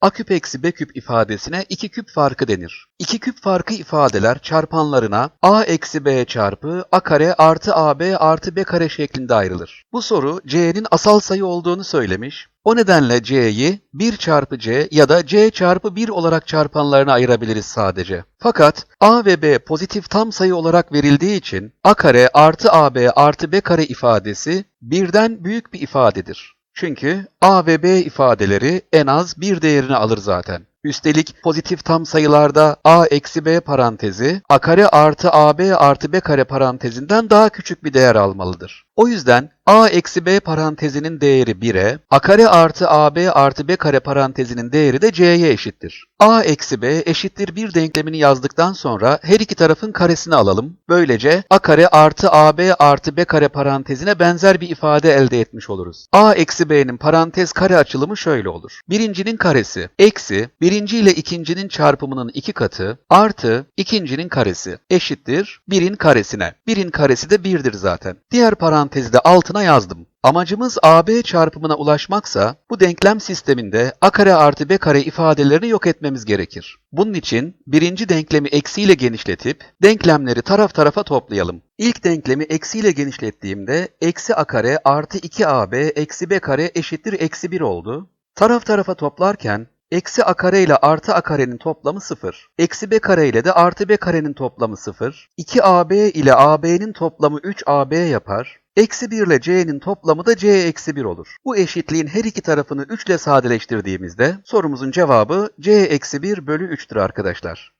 A küp eksi B küp ifadesine 2 küp farkı denir. 2 küp farkı ifadeler çarpanlarına A eksi B çarpı A kare artı AB artı B kare şeklinde ayrılır. Bu soru C'nin asal sayı olduğunu söylemiş. O nedenle C'yi 1 çarpı C ya da C çarpı 1 olarak çarpanlarına ayırabiliriz sadece. Fakat A ve B pozitif tam sayı olarak verildiği için A kare artı AB artı B kare ifadesi birden büyük bir ifadedir. Çünkü A ve B ifadeleri en az bir değerini alır zaten. Üstelik pozitif tam sayılarda a eksi b parantezi a kare artı ab artı b kare parantezinden daha küçük bir değer almalıdır. O yüzden a eksi b parantezinin değeri 1'e, a kare artı ab artı b kare parantezinin değeri de c'ye eşittir. a eksi b eşittir 1 denklemini yazdıktan sonra her iki tarafın karesini alalım. Böylece a kare artı ab artı b kare parantezine benzer bir ifade elde etmiş oluruz. a eksi b'nin parantez kare açılımı şöyle olur. Birincinin karesi eksi birinci ile ikincinin çarpımının iki katı artı ikincinin karesi eşittir birin karesine. Birin karesi de birdir zaten. Diğer parantezi de altına yazdım. Amacımız AB çarpımına ulaşmaksa bu denklem sisteminde a kare artı b kare ifadelerini yok etmemiz gerekir. Bunun için birinci denklemi eksiyle genişletip denklemleri taraf tarafa toplayalım. İlk denklemi eksiyle genişlettiğimde eksi a kare artı 2ab eksi b kare eşittir eksi 1 oldu. Taraf tarafa toplarken Eksi a kare ile artı a karenin toplamı 0. Eksi b kare ile de artı b karenin toplamı 0. 2ab ile ab'nin toplamı 3ab yapar. Eksi 1 ile c'nin toplamı da c eksi 1 olur. Bu eşitliğin her iki tarafını 3 ile sadeleştirdiğimizde sorumuzun cevabı c eksi 1 bölü 3'tür arkadaşlar.